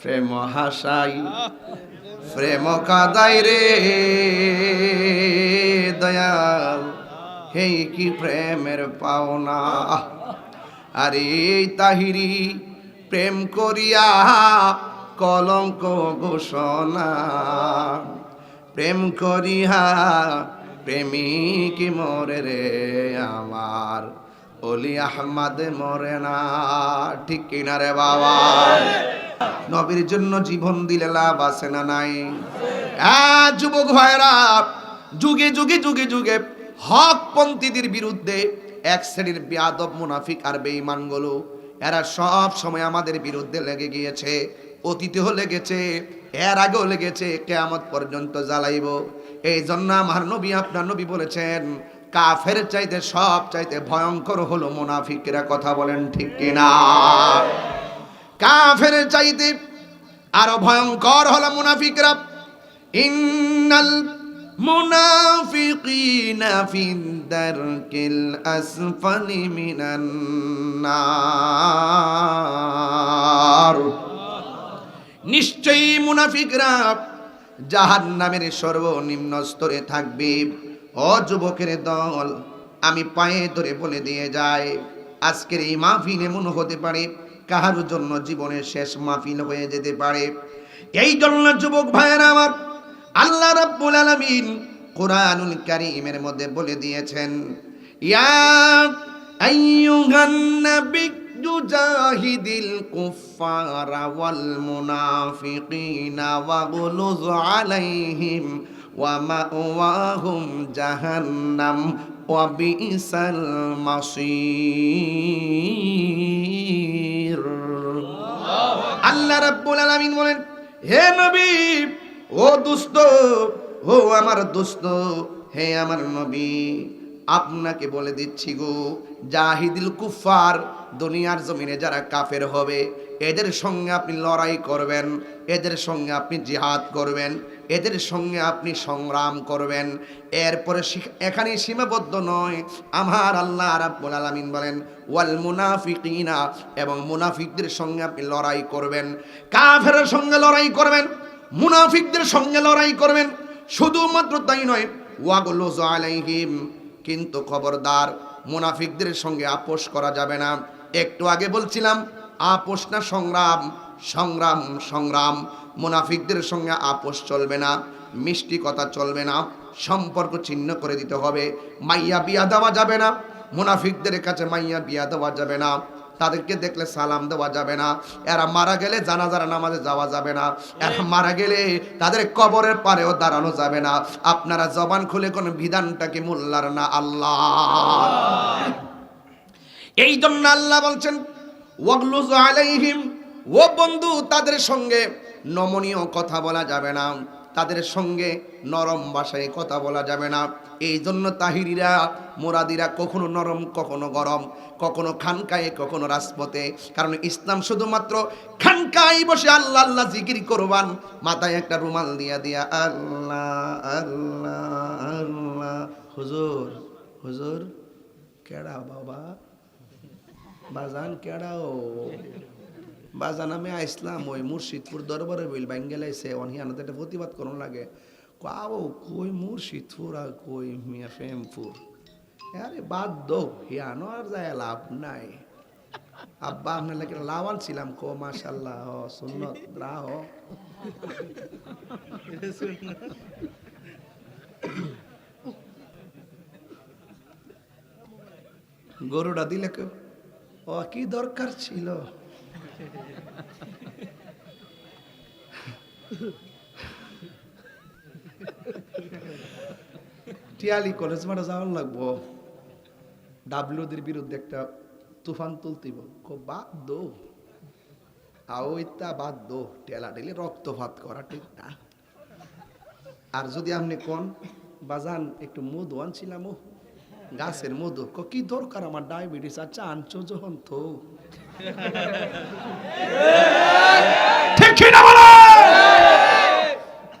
প্রেম হাসাই, প্রেম কাদাই রে। দয়াল, হেই কি প্রেমের পাওনা? আরে তাহিরি প্রেম করিয়া কলঙ্ক ঘোষণা। প্রেম করিয়া প্রেমিক মরে রে আমার, অলি আহমদ মরে না। ঠিক কিনা রে বাবা? নবীর জন্য জীবন দিলে লাভ আছে না নাই? হ্যাঁ যুবক ভাইরা যুগে যুগে যুগে যুগে হক পন্থীদের বিরুদ্ধে এক শ্রেণির বেয়াদব মুনাফিক আর বেঈমানগুলো এরা সব সময় আমাদের বিরুদ্ধে লেগে গিয়েছে, অতীতেও লেগেছে, এর আগেও লেগেছে, কেয়ামত পর্যন্ত জ্বালাইব। এই জন্য আমার নবী, আপনার নবী বলেছেন, কাফের চাইতে সব চাইতে ভয়ঙ্কর হলো মুনাফিকেরা, কথা বলেন ঠিক কিনা? কাফের চাইতে আরও ভয়ঙ্কর হলো মুনাফিকরা। ইন্নাল মুনাফিকিনা ফি দারকিল আসফালি মিনান নার। নিশ্চয়ই মুনাফিকরা জাহান্নামের সর্বনিম্ন স্তরে থাকবে। ও যুবকের দল, আমি পায়ে ধরে বলে দিয়ে যাই, আজকের এই মাহফিল এমন হতে পারে কাহার জন্য জীবনের শেষ মাহফিল হয়ে যেতে পারে? এই জন্য যুবক ভাইয়েরা আমার আল্লাহ রাব্বুল আলামিন কোরআনুল কারীমের মধ্যে বলে দিয়েছেন, ইয়া আইয়ুহান নাবিয়্যু জাহিদিল কুফারা ওয়াল মুনাফিকিনা ওয়াগলুজ আলাইহিম ওয়া মাওয়াহুম জাহান্নাম ওয়া বিসাল মাসির। আল্লাহ রাব্বুল আলামিন বলেন, হে নবী, ও দুস্ত ও আমার দুস্ত হে আমার নবী, আপনাকে বলে দিচ্ছি গো, জাহিদুল কুফার দুনিয়ার জমিনে যারা কাফের হবে এদের সঙ্গে আপনি লড়াই করবেন, এদের সঙ্গে আপনি জিহাদ করবেন, এদের সঙ্গে আপনি সংগ্রাম করবেন। এরপরে এখানে সীমাবদ্ধ নয়। আমার আল্লাহ রাব্বুল আলামিন বলেন, ওয়াল মুনাফিকিনা এবং মুনাফিকদের সঙ্গে আপনি লড়াই করবেন। কাফেরের সঙ্গে লড়াই করবেন, মুনাফিকদের সঙ্গে লড়াই করবেন। শুধুমাত্র তাই নয় ওয়াগুলো আলাইহিম কিন্তু খবরদার, মুনাফিকদের সঙ্গে আপোষ করা যাবে না। একটু আগে বলছিলাম আপোষ না সংগ্রাম সংগ্রাম সংগ্রাম। মুনাফিকদের সঙ্গে আপোষ চলবে না, মিষ্টি কথা চলবে না, সম্পর্ক ছিন্ন করে দিতে হবে। মাইয়া বিয়া দেওয়া যাবে না, মুনাফিকদের কাছে মাইয়া বিয়া দেওয়া যাবে না, তাদেরকে দেখলে সালাম দেওয়া যাবে না। এরা মারা গেলে জানাজার নামাজে যাওয়া যাবে না, এরা মারা গেলে তাদের কবরের পারেও দাঁড়ানো যাবে না। আপনারা জবান খুলে কোন বিধানটাকে মোল্লার না আল্লাহ? এই জন্য আল্লাহ বলছেন ও বন্ধু, তাদের সঙ্গে নমনীয় কথা বলা যাবে না। তাদের সঙ্গে নরম ভাষায় কথা বলা যাবে না। এই জন্য তাহিরিরা, মোরাদিরা কখনো নরম, কখনো গরম, কখনো খানকায়ে, কখনো রাজপথে। কারণ ইসলাম শুধুমাত্র খানকায় বসে আল্লাহ আল্লাহ জিকির করবান। মাথায় একটা রুমাল দিয়া দিয়া, আল্লাহ আল্লাহ আল্লাহ। হুজুর হুজুর, কেডা বাবা? বাজান কেডাও বাজান আমি আইসলাম ওই মুর্শিদপুর দরবারে বইল বাঙ্গেলাইছে অনহিয়ানাতে একটা প্রতিবাদ করুন লাগে। কাও কই মুর্শিদপুর আর কই মিয়া ফেমপুর? আরে বাদ দো হিয়ানো আর যায়, লাভ নাই। আব্বা, আপনার লাগে লাভান ছিলাম কো মাশাল্লাহ হ সুন্নত, রাহ। গরুটা দিলে কেউ ও কি দরকার ছিল? টিয়ালি কলেজ মাঠে যাওয়ার লাগবো। ডাব্লিউদের বিরুদ্ধে একটা তুফান তুলতিব। বাদ দো আওইতা বাদ দো টেলা টেলে রক্তপাত করা, ঠিক না? আর যদি আপনি কোন বাজান একটু মধু আনছিলাম। ও গাছের মধু। ক দরকার আমার ডায়াবেটিস? আচ্ছা আনছো যখন তো।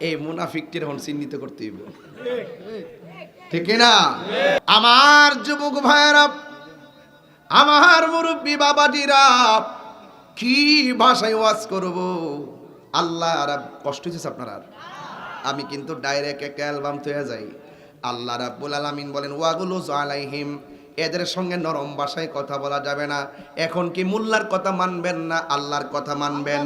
এই মুনাফিকটির হন চিহ্নিত করতে হইব। ঠিক না আমার যুবক ভাইয়েরা, আমার মুরব্বী বাবাজিরা, কি ভাষায় ওয়াজ করব? আল্লাহ আর কষ্ট হচ্ছে আপনার আর। আমি কিন্তু ডাইরেক্ট একটা অ্যালবাম তৈরি যাই। আল্লাহ রাব্বুল আলামিন বলেন ওয়াগুলো আলাইহিম। এদের সঙ্গে নরম ভাষায় কথা বলা যাবে না। এখন কি মোল্লার কথা মানবেন না আল্লাহর কথা মানবেন?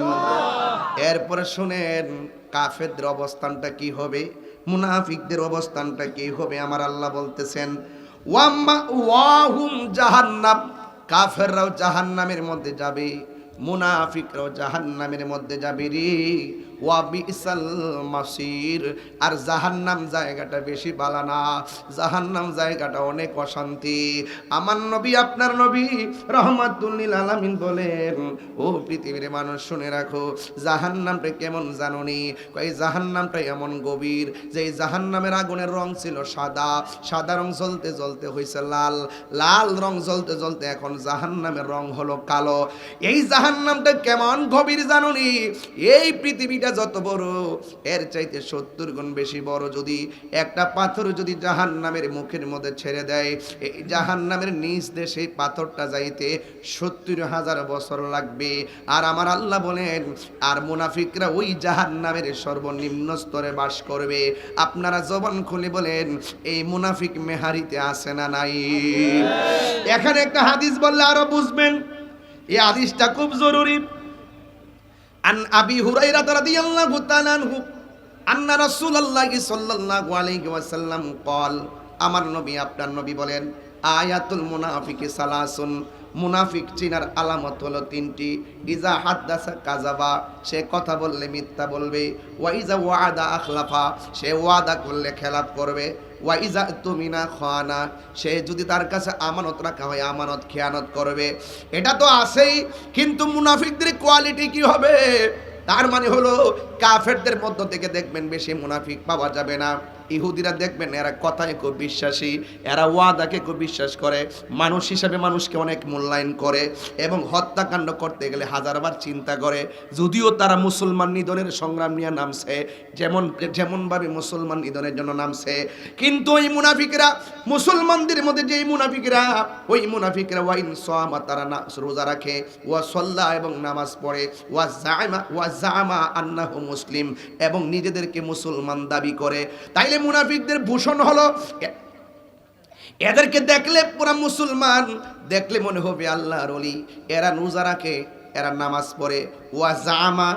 এরপরে শুনেন, কাফেরদের অবস্থানটা কি হবে? মুনাফিকদের অবস্থানটা কি হবে? আমার আল্লাহ বলতেছেন ওয়াহুম জাহান্নাম। কাফেররাও জাহান্নামের মধ্যে যাবে। মুনাফিকরাও জাহান্নামের মধ্যে যাবে রে ওয়া বিসাল মাসির। আর জাহান্নাম জায়গাটা বেশি বালা না। জাহান্নাম জায়গাটা অনেক অশান্তি। আমার নবী, আপনার নবী রহমাতুল্লিল আলামিন বলেন, ও পৃথিবীর মানুষ, শুনে রাখো, জাহান্নামটা কেমন জাননি? কই জাহান্নামটা এমন গভীর যে এই জাহান্নামের আগুনের রং ছিল সাদা। সাদা রং জ্বলতে জ্বলতে হয়েছে লাল। লাল রং জ্বলতে জ্বলতে এখন জাহান্নামের রং হলো কালো। এই জাহান্নামটা কেমন গভীর জাননি? এই পৃথিবীটা যত বড়, এর চাইতে সত্তর গুণ বেশি বড় যদি একটা পাথর যদি জাহান্নামের মুখের মধ্যে ছেড়ে দেয়, এই জাহান্নামের নিচ দিয়ে সেই পাথরটা যাইতে সত্তর হাজার বছর লাগবে। আর আমার আল্লাহ বলেন, আর মুনাফিকরা ওই জাহান্নামের সর্বনিম্ন স্তরে বাস করবে। আপনারা জবান খুলে বলেন, এই মুনাফিক মেহারিতে আসে না নাই? এখানে একটা হাদিস বললে আরও বুঝবেন। এই হাদিসটা খুব জরুরি আন আবি হুরাইরা রাদিয়াল্লাহু তাআলা আনহু আন্না রাসূলুল্লাহি সাল্লাল্লাহু আলাইহি ওয়াসাল্লাম قال আমার নবী আপনার নবী বলেন আয়াতুল মুনাফিকি সালাসুন। মুনাফিক চিনার আলামত হলো তিনটি। ইজা হাদ্দাসা কাজাবা সে কথা বললে মিথ্যা বলবে। ওয়া ইজা ওয়াদা আখলাফা, সে ওয়াদা করলে খেলাপ করবে। ওয়া ইজা তুমিনা খানা, সে যদি তার কাছে আমানত রাখা হয়, আমানত, খেয়ানত করবে। এটা তো আছেই, কিন্তু মুনাফিকদের কোয়ালিটি কি হবে? তার মানে হলো, কাফেরদের মধ্য থেকে দেখবেন বেশি মুনাফিক পাওয়া যাবে না। ইহুদিরা দেখবেন, এরা কথায় খুব বিশ্বাসী, এরা ওয়াদাকে খুব বিশ্বাস করে, মানুষ হিসাবে মানুষকে অনেক মূল্যায়ন করে এবং হত্যাকাণ্ড করতে গেলে হাজারবার চিন্তা করে। যদিও তারা মুসলমান নিধনের সংগ্রাম নিয়ে নামছে, যেমন, যেমনভাবে মুসলমান নিধনের জন্য নামছে, কিন্তু ওই মুনাফিকরা, মুসলমানদের মধ্যে যেই মুনাফিকরা, ওই মুনাফিকরা, ওয়াইন সোয়ামা, তারা না, রোজা রাখে, ওয়া সল্লাহ এবং নামাজ পড়ে, ওয়া জামা ওয়া জামা আন্নাহু মুসলিম এবং নিজেদেরকে মুসলমান দাবি করে। তাইলে মুনাফিকদের ভূষণ হলো এদেরকে দেখলে পুরা মুসলমান, দেখলে মনে হবে আল্লাহর অলি এরা নুজারাকে এরা নামাজ পড়ে। ওয়া জামা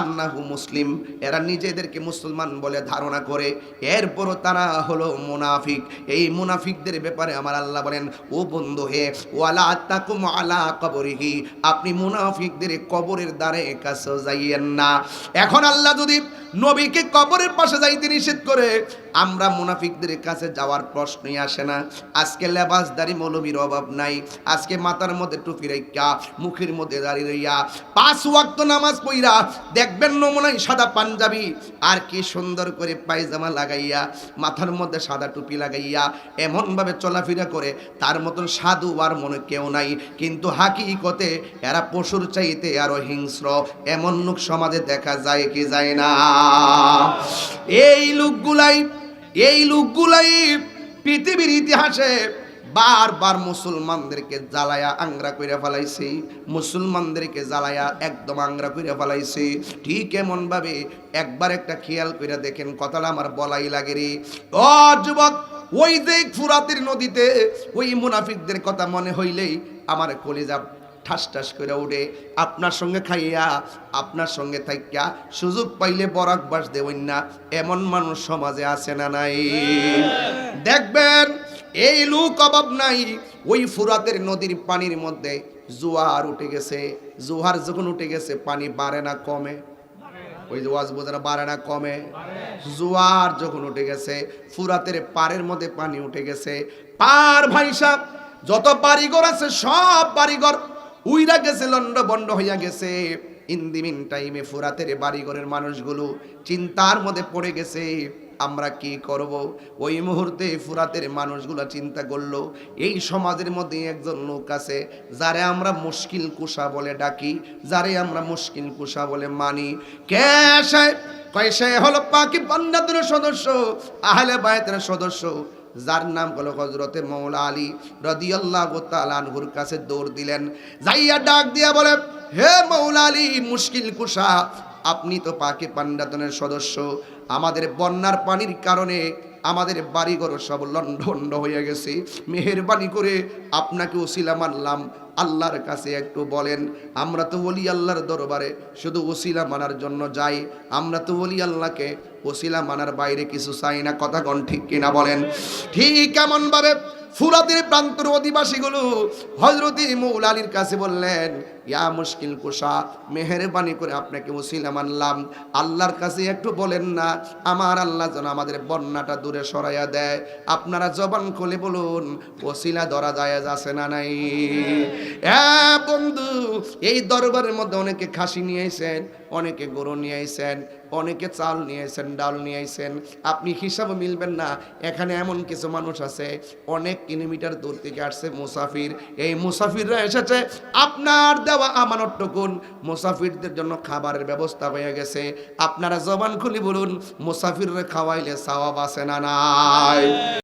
আন্নাহু মুসলিম, এরা নিজেদেরকে মুসলমান বলে ধারণা করে। এরপরও তারা হলো মুনাফিক। এই মুনাফিকদের ব্যাপারে আমার আল্লাহ বলেন, ও বন্ধু হে, ওয়ালা তাকুম আলা কবরিহি, আপনি মুনাফিকদের কবরের দ্বারে কাছে যাইয়েন না। এখন আল্লাহ যদি নবীকে কবরের পাশে যাইতে নিষেধ করে, আমরা মুনাফিকদের কাছে যাওয়ার প্রশ্নই আসে না। আজকে লেবাসদারি মৌলবীর অভাব নাই। আজকে মাথার মধ্যে টুপি রেখা মুখের মধ্যে দাঁড়িয়ে রইয়া, পাঁচ ওয়াক্ত নামাজ পইরা দেখবেন নমুনাই সাদা পাঞ্জাবি। আর কি সুন্দর করে পায়জামা লাগাইয়া, মাথার মধ্যে সাদা টুপি লাগাইয়া, এমনভাবে চলাফেরা করে, তার মতন সাধু আর মনে কেউ নাই। কিন্তু হাকিকতে এরা পশুর চাইতে আরও হিংস্র। এমন লোক সমাজে দেখা যায় কি যায় না। এই লোকগুলাই এই লোকগুলাই পৃথিবীর ইতিহাসে বারবার মুসলমানদেরকে জ্বালায়া আংরা করে ফেলাইছে, মুসলমানদেরকে জ্বালায়া একদম আংরা করে ফেলাইছে। ঠিক এমন ভাবে একবার একটা খেয়াল করে দেখেন, কথাটা আমার বলাই লাগে রে। ও যুবক, ওই যে ফুরাতের নদীতে ওই মুনাফিকদের কথা মনে হইলেই আমার কলিজা ঠাস ঠাস করে উঠে, আপনার সঙ্গে খাইয়া, আপনার সঙ্গে থাকিয়া সুযোগ পাইলে বরাক বাস দেবেন না, এমন মানুষ সমাজে আছে না নাই? দেখবেন এই লোক অভাব নাই। ওই ফুরাতের নদীর পানির মধ্যে জোয়ার উঠে গেছে। জোয়ার যখন উঠে গেছে, পানি বাড়ে না, কমে। ওই যে ওয়াজ বোঝানো, বাড়ে না, কমে। জোয়ার যখন উঠে গেছে, ফুরাতের পাড়ের মধ্যে পানি উঠে গেছে। পার ভাইসা, যত বাড়িঘর আছে, সব বাড়িঘর উইরা গেছে লন্ড বন্ড হইয়া গেছে। ইন দি মিন টাইমে ফুরাতের বাড়িঘরের মানুষগুলো চিন্তার মধ্যে পড়ে গেছে। আমরা কি করব? ওই মুহূর্তে ফুরাতের মানুষগুলো চিন্তা করল, এই সমাজের মধ্যে একজন লোক আছে যারে আমরা মুশকিল কুষা বলে ডাকি, যারে আমরা মুশকিল কুষা বলে মানি। কে সে? কয় সে হলো পাকি বান্দাদের সদস্য, আহলে বায়তের সদস্য। যার নাম হলো হজরতে মৌলা আলী রদিয়াল্লাহু তাআলা আনহুর কাছে দৌড় দিলেন। যাইয়া ডাক দিয়া বলে, হে মৌলা আলী, মুশকিল কুষা আপনি তো পাকে পান্ডাতনের সদস্য। আমাদের বন্যার পানির কারণে আমাদের বাড়িঘর সব লন্ডন্ড হয়ে গেছে। মেহরবানি করে আপনাকে ওসিলা মানলাম। আল্লাহর কাছে একটু বলেন, আমরা তো বলি আল্লাহর দরবারে শুধু ওসিলা মানার জন্য যাই। আমরা তো বলি আল্লাহকে ওসিলা মানার বাইরে কিছু চাই না, কথা কন ঠিক কিনা বলেন। ঠিক কেমন ভাবে ফুরাতের প্রান্তর অধিবাসীগুলো হজরতি মৌল আলীর কাছে বললেন, ইয়া মুশকিল কুষা মেহরবানি করে আপনাকে ওসিলা মানলাম। আল্লাহর কাছে একটু বলেন না, আমার আল্লাহ যেন আমাদের বন্যাটা দূরে সরাইয়া দেয়। আপনারা জবান খুলে বলুন, ওসিলা ধরা যায় আছে না নাই? হ্যাঁ বন্ধু, এই দরবারের মধ্যে অনেকে খাসি নিয়ে এসেন অনেকে গরু নিয়ে আইসেন অনেকে চাল নিয়ে এসেন ডাল নিয়ে এসেন আপনি হিসাবে মিলবেন না, এখানে এমন কিছু মানুষ আছে, অনেক কিলোমিটার দূর থেকে আসছে মুসাফির। এই মুসাফিররা এসেছে, আপনার দেওয়া আমানতটুকুন মুসাফিরদের জন্য খাবারের ব্যবস্থা হয়ে গেছে। আপনারা জবান খুলি বলুন, মুসাফিররা খাওয়াইলে সাওয়াব আছে না নাই?